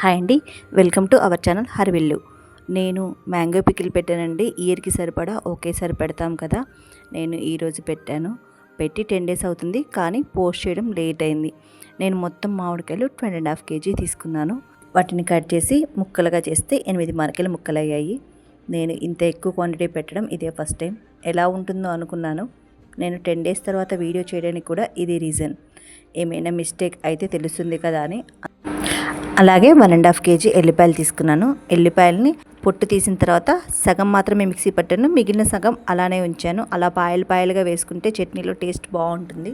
Hi అండి. Welcome to our channel హరివిల్లు. నేను mango pickle పెట్టానండి. ఇయర్కి సరిపడా ఒకేసారి పెడతాం కదా. నేను ఈరోజు పెట్టాను. పెట్టి టెన్ డేస్ అవుతుంది కానీ పోస్ట్ చేయడం లేట్ అయింది. నేను మొత్తం మామిడికాయలు ట్వంటీ అండ్ హాఫ్ కేజీ తీసుకున్నాను. వాటిని కట్ చేసి ముక్కలుగా చేస్తే ఎనిమిది మరకలు ముక్కలు అయ్యాయి నేను ఇంత ఎక్కువ క్వాంటిటీ పెట్టడం ఇదే ఫస్ట్ టైం. ఎలా ఉంటుందో అనుకున్నాను. నేను టెన్ డేస్ తర్వాత వీడియో చేయడానికి కూడా ఇది రీజన్ ఏమైనా మిస్టేక్ అయితే తెలుస్తుంది కదా అని అలాగే వన్ అండ్ హాఫ్ కేజీ ఎల్లిపాయలు తీసుకున్నాను. ఎల్లిపాయలని పొట్టు తీసిన తర్వాత సగం మాత్రమే మిక్సీ పట్టాను. మిగిలిన సగం అలానే ఉంచాను. అలా పాయలు పాయలుగా వేసుకుంటే చట్నీలో టేస్ట్ బాగుంటుంది.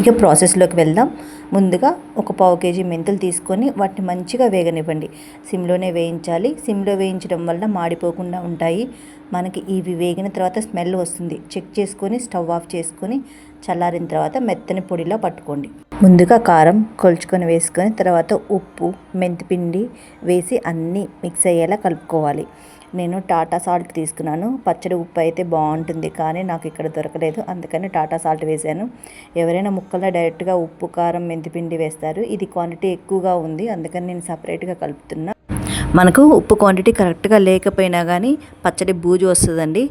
ఇక ప్రాసెస్లోకి వెళ్దాం. ముందుగా ఒక పావు కేజీ మెంతులు తీసుకొని వాటిని మంచిగా వేగనివ్వండి. సిమ్లోనే వేయించాలి. సిమ్లో వేయించడం వల్ల మాడిపోకుండా ఉంటాయి. మనకి ఇవి వేగిన తర్వాత స్మెల్ వస్తుంది. చెక్ చేసుకొని స్టవ్ ఆఫ్ చేసుకొని చల్లారిన తర్వాత మెత్తని పొడిలా పట్టుకోండి. ముందుగా కారం కొలుచుకొని వేసుకొని తర్వాత ఉప్పు మెంతిపిండి వేసి అన్నీ మిక్స్ అయ్యేలా కలుపుకోవాలి. నేను టాటా సాల్ట్ తీసుకున్నాను. పచ్చడి ఉప్పు అయితే బాగుంటుంది కానీ నాకు ఇక్కడ దొరకలేదు. అందుకని టాటా సాల్ట్ వేశాను ఎవరైనా ముక్కల్లో డైరెక్ట్గా ఉప్పు కారం మెంతిపిండి వేస్తారు. ఇది క్వాంటిటీ ఎక్కువగా ఉంది. అందుకని నేను సపరేట్గా కలుపుతున్నా. మనకు ఉప్పు క్వాంటిటీ కరెక్ట్గా లేకపోయినా కానీ పచ్చడి బూజు వస్తుందండి.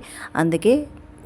అందుకే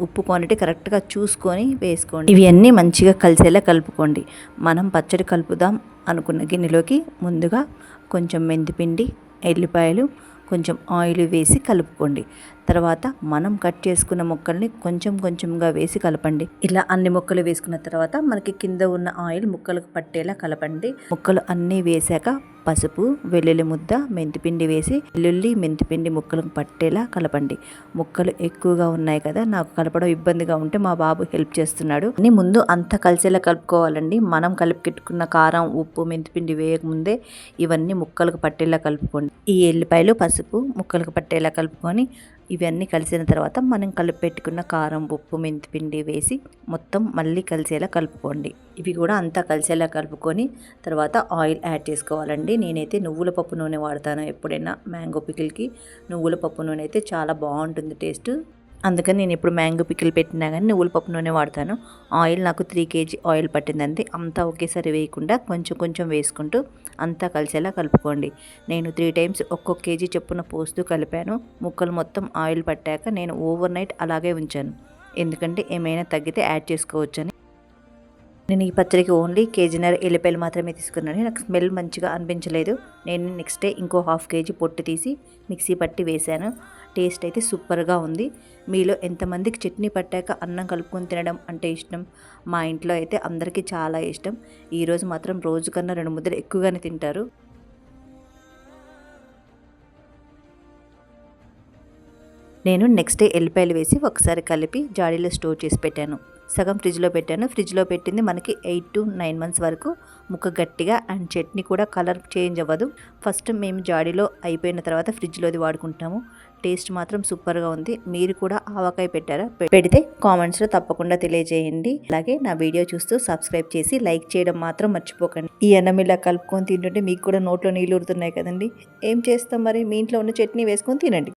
ఉప్పు క్వాంటిటీ కరెక్ట్గా చూసుకొని వేసుకోండి. ఇవన్నీ మంచిగా కలిసేలా కలుపుకోండి. మనం పచ్చడి కలుపుదాం అనుకున్న గిన్నెలోకి ముందుగా కొంచెం మెంతిపిండి ఎల్లిపాయలు కొంచెం ఆయిల్ వేసి కలుపుకోండి. తర్వాత మనం కట్ చేసుకున్న ముక్కల్ని కొంచెం కొంచెంగా వేసి కలపండి. ఇలా అన్ని ముక్కలు వేసుకున్న తర్వాత మనకి కింద ఉన్న ఆయిల్ ముక్కలకు పట్టేలా కలపండి. ముక్కలు అన్నీ వేసాక పసుపు వెల్లుల్లి ముద్ద మెంతిపిండి వేసి వెల్లుల్లి మెంతిపిండి ముక్కలకు పట్టేలా కలపండి. ముక్కలు ఎక్కువగా ఉన్నాయి కదా నాకు కలపడం ఇబ్బందిగా ఉంటే మా బాబు హెల్ప్ చేస్తున్నాడు. అని ముందు అంతా కలిసేలా కలుపుకోవాలండి. మనం కలిపికెట్టుకున్న కారం ఉప్పు మెంతిపిండి వేయకముందే ఇవన్నీ ముక్కలకు పట్టేలా కలుపుకోండి. ఈ ఎల్లిపాయలు పసుపు ముక్కలకు పట్టేలా కలుపుకొని ఇవన్నీ కలిసిన తర్వాత మనం కలిపి పెట్టుకున్న కారం ఉప్పు మెంతిపిండి వేసి మొత్తం మళ్ళీ కలిసేలా కలుపుకోండి. ఇవి కూడా అంతా కలిసేలా కలుపుకొని తర్వాత ఆయిల్ యాడ్ చేసుకోవాలండి. నేనైతే నువ్వుల పప్పు నూనె వాడతాను ఎప్పుడైనా. మ్యాంగో పికిల్కి నువ్వుల పప్పు నూనె అయితే చాలా బాగుంటుంది టేస్ట్. అందుకని నేను ఇప్పుడు మ్యాంగో పికిల్ పెట్టినా కానీ నువ్వుల పప్పు నూనె వాడతాను. ఆయిల్ నాకు త్రీ కేజీ ఆయిల్ పట్టిందంతే. అంతా ఒకేసారి వేయకుండా కొంచెం కొంచెం వేసుకుంటూ అంతా కలిసేలా కలుపుకోండి. నేను త్రీ టైమ్స్ ఒక్కొక్క కేజీ చొప్పున పోస్తూ కలిపాను. ముక్కలు మొత్తం ఆయిల్ పట్టాక నేను ఓవర్ నైట్ అలాగే ఉంచాను. ఎందుకంటే ఏమైనా తగ్గితే యాడ్ చేసుకోవచ్చని. నేను ఈ పచ్చడికి ఓన్లీ కేజీనర్ ఎల్లిపాయలు మాత్రమే తీసుకున్నాను. నాకు స్మెల్ మంచిగా అనిపించలేదు. నేను నెక్స్ట్ డే ఇంకో హాఫ్ కేజీ పొట్టు తీసి మిక్సీ పట్టి వేశాను. టేస్ట్ అయితే సూపర్గా ఉంది. మీలో ఎంతమందికి చట్నీ పట్టాక అన్నం కలుపుకొని తినడం అంటే ఇష్టం? మా ఇంట్లో అయితే అందరికీ చాలా ఇష్టం. ఈరోజు మాత్రం రోజు కన్నా రెండు ముద్దలు ఎక్కువగానే తింటారు. నేను నెక్స్ట్ డే ఎల్లిపాయలు వేసి ఒకసారి కలిపి జాడీలో స్టోర్ చేసి పెట్టాను. సగం ఫ్రిడ్జ్లో పెట్టాను. ఫ్రిడ్జ్లో పెట్టింది మనకి ఎయిట్ టు నైన్ మంత్స్ వరకు. ముక్క గట్టిగా అండ్ చట్నీ కూడా కలర్ చేంజ్ అవ్వదు. ఫస్ట్ మేము జాడీలో అయిపోయిన తర్వాత ఫ్రిడ్జ్లోది వాడుకుంటాము. టేస్ట్ మాత్రం సూపర్గా ఉంది. మీరు కూడా ఆవకాయ పెట్టారా? పెడితే కామెంట్స్లో తప్పకుండా తెలియజేయండి. అలాగే నా వీడియో చూస్తూ సబ్స్క్రైబ్ చేసి లైక్ చేయడం మాత్రం మర్చిపోకండి. ఈ అన్నం ఇలా కలుపుకొని తింటుంటే మీకు కూడా నోట్లో నీళ్ళు ఊరుతున్నాయి కదండి. ఏం చేస్తాం మరి? మీ ఇంట్లో ఉన్న చట్నీ వేసుకొని తినండి.